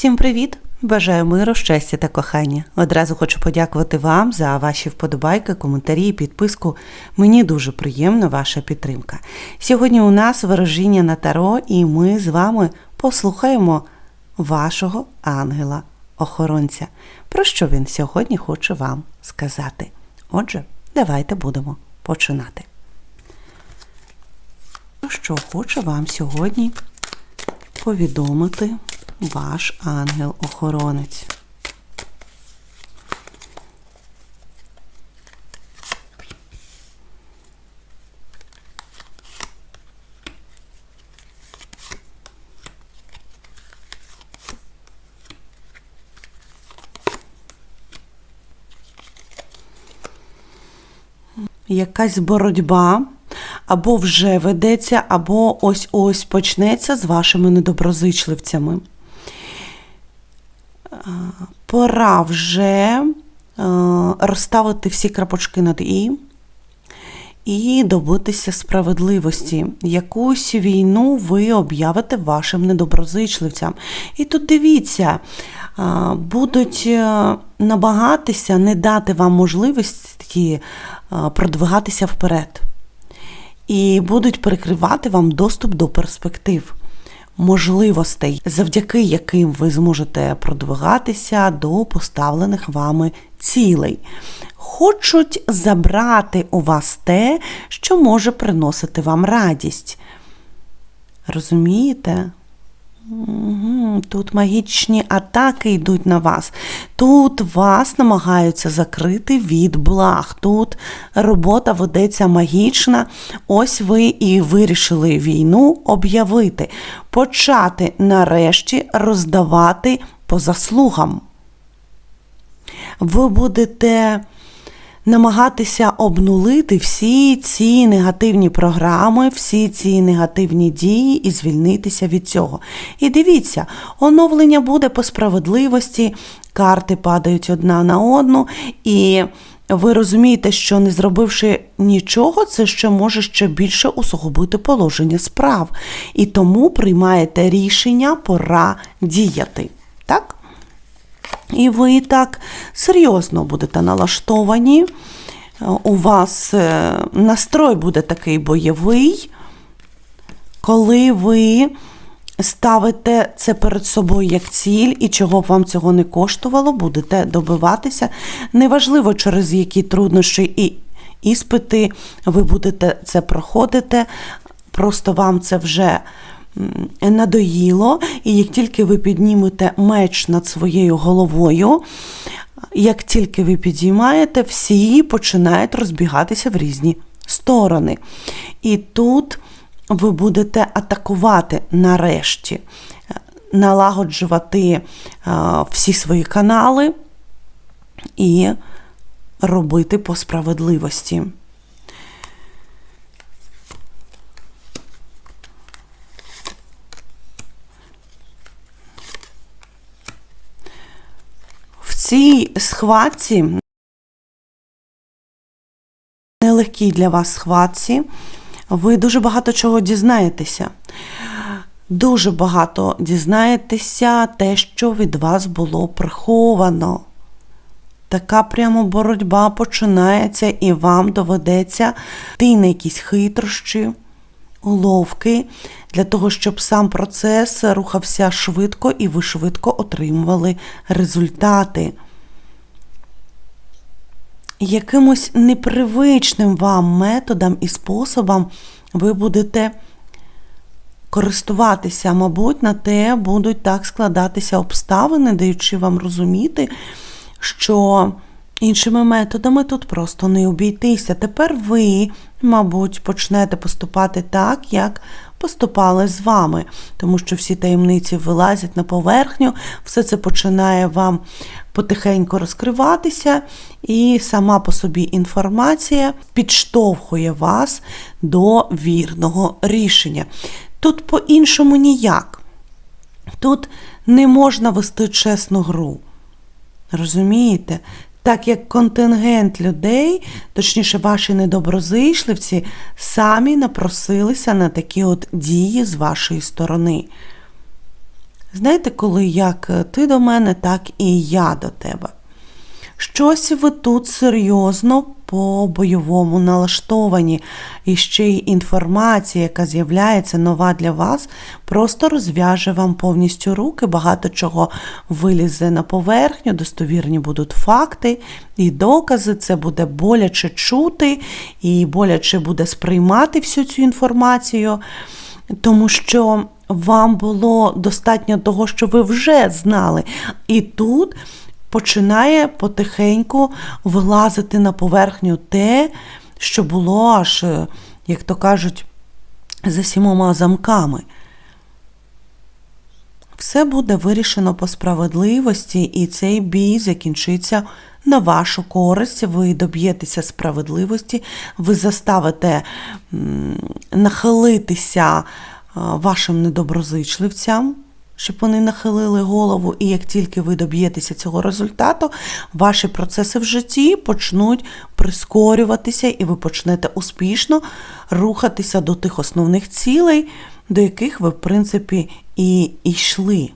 Всім привіт! Бажаю миру, щастя та кохання. Одразу хочу подякувати вам за ваші вподобайки, коментарі і підписку. Мені дуже приємна ваша підтримка. Сьогодні у нас ворожіння на таро, і ми з вами послухаємо вашого ангела-охоронця. Про що він сьогодні хоче вам сказати. Отже, давайте будемо починати. Що хоче вам сьогодні повідомити ваш ангел-охоронець. Якась боротьба або вже ведеться, або ось-ось почнеться з вашими недоброзичливцями. Пора вже е, розставити всі крапочки над і і добитися справедливості. Якусь війну ви об'явите вашим недоброзичливцям. І тут дивіться, е, будуть е, намагатися не дати вам можливості продвигатися вперед. І будуть перекривати вам доступ до перспектив, можливостей, завдяки яким ви зможете продвигатися до поставлених вами цілей. Хочуть забрати у вас те, що може приносити вам радість. Розумієте? Угу, Тут магічні атаки йдуть на вас. Тут вас намагаються закрити від благ. Тут робота ведеться магічна. Ось ви і вирішили війну об'явити, почати нарешті роздавати по заслугам. Ви будете намагатися обнулити всі ці негативні програми, всі ці негативні дії і звільнитися від цього. І дивіться, оновлення буде по справедливості, карти падають одна на одну, і ви розумієте, що не зробивши нічого, це ще може ще більше усугубити положення справ. І тому приймаєте рішення, пора діяти. Так? І ви так серйозно будете налаштовані. У вас е, настрой буде такий бойовий, коли ви ставите це перед собою як ціль, і чого б вам цього не коштувало, будете добиватися. Неважливо, через які труднощі і іспити ви будете це проходити, просто вам це вже надоїло, і як тільки ви піднімете меч над своєю головою, як тільки ви підіймаєте, всі починають розбігатися в різні сторони. І тут ви будете атакувати нарешті, налагоджувати всі свої канали і робити по справедливості. Цій схватці, нелегкій для вас схватці, ви дуже багато чого дізнаєтеся. Дуже багато дізнаєтеся те, що від вас було приховано. Така прямо боротьба починається, і вам доведеться йти на якісь хитрощі, уловки, для того, щоб сам процес рухався швидко і ви швидко отримували результати. Якимось непривичним вам методом і способом ви будете користуватися, мабуть, на те будуть так складатися обставини, даючи вам розуміти, що іншими методами тут просто не обійтися. Тепер ви, мабуть, почнете поступати так, як поступали з вами, тому що всі таємниці вилазять на поверхню, все це починає вам потихеньку розкриватися, і сама по собі інформація підштовхує вас до вірного рішення. Тут по-іншому ніяк. Тут не можна вести чесну гру. Розумієте? Так як контингент людей, точніше, ваші недоброзичливці, самі напросилися на такі от дії з вашої сторони. Знаєте, коли як ти до мене, так і я до тебе. Щось ви тут серйозно по бойовому налаштовані, і ще й інформація, яка з'являється нова для вас, просто розв'яже вам повністю руки, багато чого вилізе на поверхню, достовірні будуть факти і докази. Це буде боляче чути і боляче буде сприймати всю цю інформацію, тому що. Вам було достатньо того, що ви вже знали. І тут починає потихеньку вилазити на поверхню те, що було аж, е, як то кажуть, за сімома замками. Все буде вирішено по справедливості, і цей бій закінчиться на вашу користь. Ви доб'єтеся справедливості, ви заставите нахилитися е, вашим недоброзичливцям щоб вони нахилили голову, і як тільки ви доб'єтеся цього результату, ваші процеси в житті почнуть прискорюватися, і ви почнете успішно рухатися до тих основних цілей, до яких ви, в принципі, і йшли.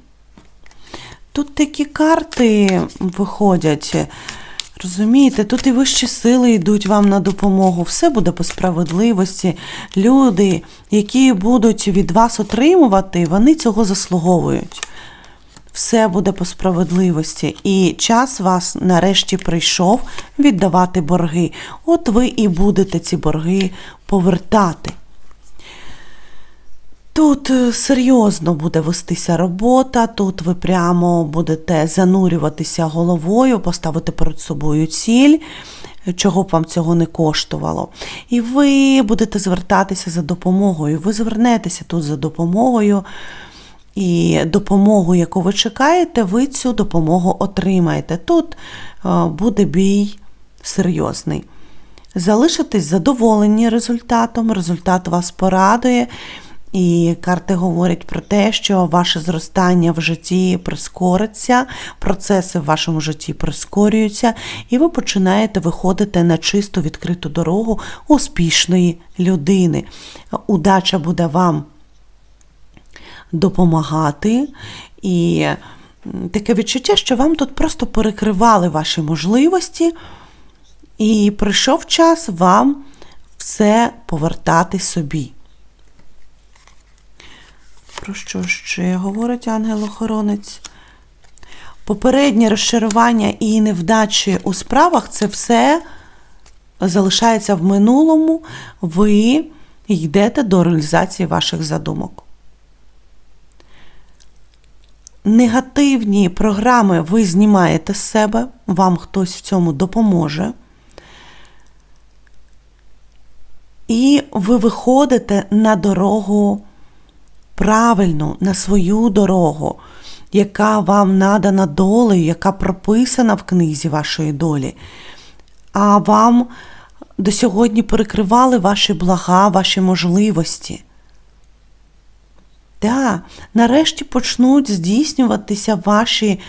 Тут такі карти виходять. Розумієте, тут і вищі сили йдуть вам на допомогу, все буде по справедливості. Люди, які будуть від вас отримувати, вони цього заслуговують. Все буде по справедливості. І час вас нарешті прийшов віддавати борги. От ви і будете ці борги повертати. Тут е, серйозно буде вестися робота, тут ви прямо будете занурюватися головою, поставити перед собою ціль, чого б вам цього не коштувало. І ви будете звертатися за допомогою. Ви звернетеся тут за допомогою, і допомогу, яку ви чекаєте, ви цю допомогу отримаєте. Тут е, буде бій серйозний. Залишитесь задоволені результатом, результат вас порадує. І карти говорять про те, що ваше зростання в житті прискориться, процеси в вашому житті прискорюються, і ви починаєте виходити на чисту відкриту дорогу успішної людини. Удача буде вам допомагати. І таке відчуття, що вам тут просто перекривали ваші можливості, і прийшов час вам все повертати собі. Про що ще говорить ангел-охоронець? Попереднє розчарування і невдачі у справах це все залишається в минулому, ви йдете до реалізації ваших задумок. Негативні програми ви знімаєте з себе, вам хтось в цьому допоможе. І ви виходите на дорогу правильну на свою дорогу, яка вам надана долею, яка прописана в книзі вашої долі, а вам до сьогодні перекривали ваші блага, ваші можливості. Да, нарешті почнуть здійснюватися ваші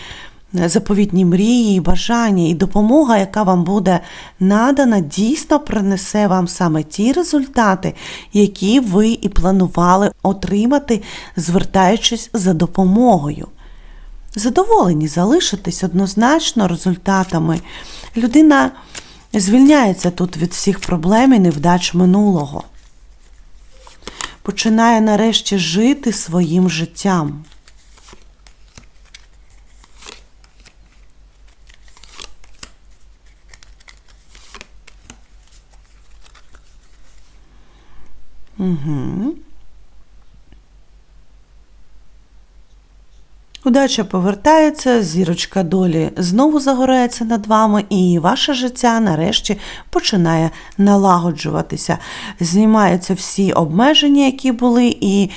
заповітні мрії бажання, і допомога, яка вам буде надана, дійсно принесе вам саме ті результати, які ви і планували отримати, звертаючись за допомогою. Задоволені залишитись однозначно результатами. Людина звільняється тут від всіх проблем і невдач минулого. Починає нарешті жити своїм життям. Угу. Удача повертається, зірочка долі знову загорається над вами, і ваше життя нарешті починає налагоджуватися. Знімаються всі обмеження, які були, і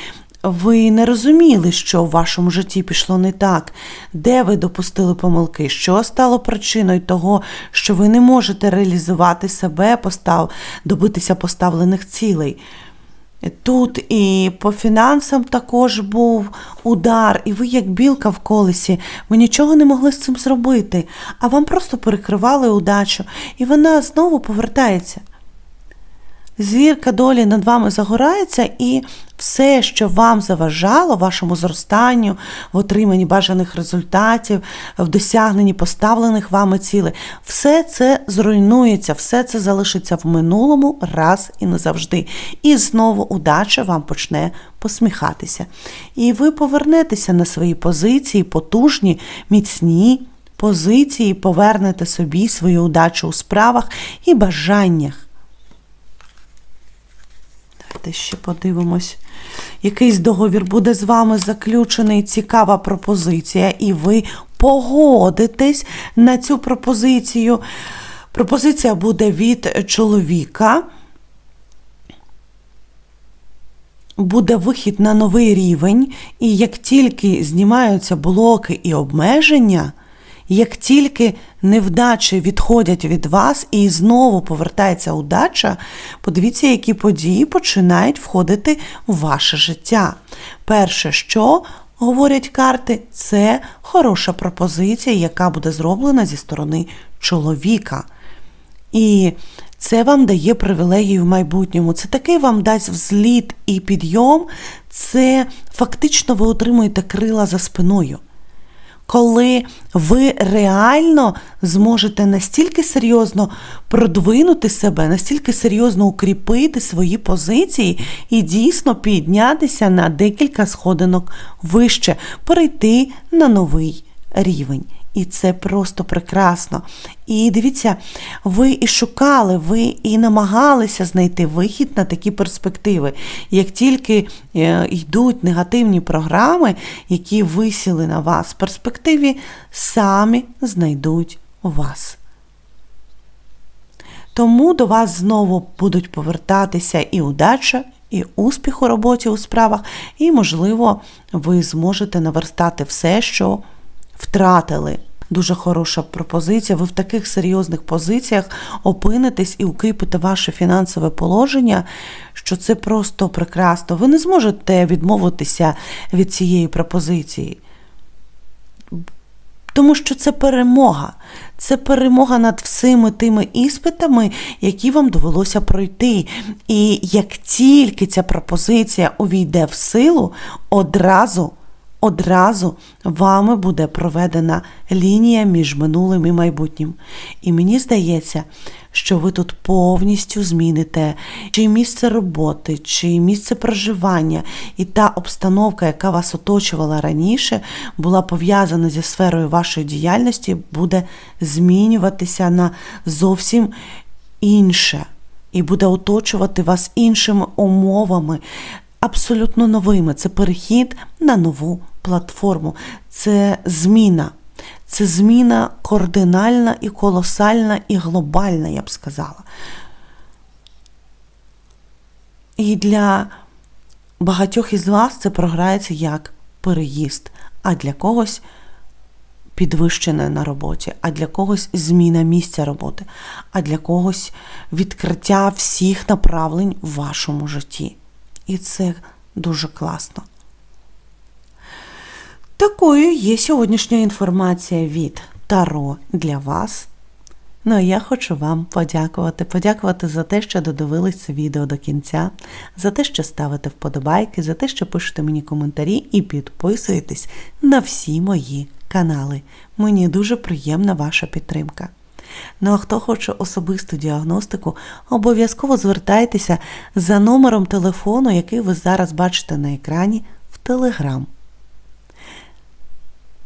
ви не розуміли, що в вашому житті пішло не так, де ви допустили помилки, що стало причиною того, що ви не можете реалізувати себе, постав... добитися поставлених цілей. Тут і по фінансам також був удар, і ви, як білка в колесі, ви нічого не могли з цим зробити, а вам просто перекривали удачу, і вона знову повертається. Зірка долі над вами загорається, і все, що вам заважало вашому зростанню, в отриманні бажаних результатів, в досягненні поставлених вами цілей, все це зруйнується, все це залишиться в минулому раз і назавжди. І знову удача вам почне посміхатися. І ви повернетеся на свої позиції, потужні, міцні позиції, повернете собі свою удачу у справах і бажаннях. Давайте ще подивимось. Якийсь договір буде з вами заключений, цікава пропозиція, і ви погодитесь на цю пропозицію. Пропозиція буде від чоловіка. Буде вихід на новий рівень, і як тільки знімаються блоки і обмеження, як тільки невдачі відходять від вас і знову повертається удача, подивіться, які події починають входити в ваше життя. Перше, що говорять карти, це хороша пропозиція, яка буде зроблена зі сторони чоловіка. І це вам дає привілегії в майбутньому. Це такий вам дасть взліт і підйом. Це фактично ви отримуєте крила за спиною. Коли ви реально зможете настільки серйозно продвинути себе, настільки серйозно укріпити свої позиції і дійсно піднятися на декілька сходинок вище, перейти на новий рівень. І це просто прекрасно. І дивіться, ви і шукали, ви і намагалися знайти вихід на такі перспективи. Як тільки е, йдуть негативні програми, які висіли на вас в перспективі, самі знайдуть вас. Тому до вас знову будуть повертатися і удача, і успіх у роботі у справах, і, можливо, ви зможете наверстати все, що втратили. Дуже хороша пропозиція. Ви в таких серйозних позиціях опинитесь і укріпите ваше фінансове положення, що це просто прекрасно. Ви не зможете відмовитися від цієї пропозиції. Тому що це перемога. Це перемога над всіми тими іспитами, які вам довелося пройти. І як тільки ця пропозиція увійде в силу, одразу одразу вами буде проведена лінія між минулим і майбутнім. І мені здається, що ви тут повністю зміните чи місце роботи, чи місце проживання, і та обстановка, яка вас оточувала раніше, була пов'язана зі сферою вашої діяльності, буде змінюватися на зовсім інше. І буде оточувати вас іншими умовами, абсолютно новими. Це перехід на нову платформу, це зміна. Це зміна кардинальна і колосальна, і глобальна, я б сказала. І для багатьох із вас це програється як переїзд, а для когось підвищене на роботі, а для когось зміна місця роботи, а для когось відкриття всіх направлень в вашому житті. І це дуже класно. Такою є сьогоднішня інформація від Таро для вас. Ну а я хочу вам подякувати. Подякувати за те, що додивились це відео до кінця, за те, що ставите вподобайки, за те, що пишете мені коментарі і підписуєтесь на всі мої канали. Мені дуже приємна ваша підтримка. Ну а хто хоче особисту діагностику, обов'язково звертайтеся за номером телефону, який ви зараз бачите на екрані в Телеграм.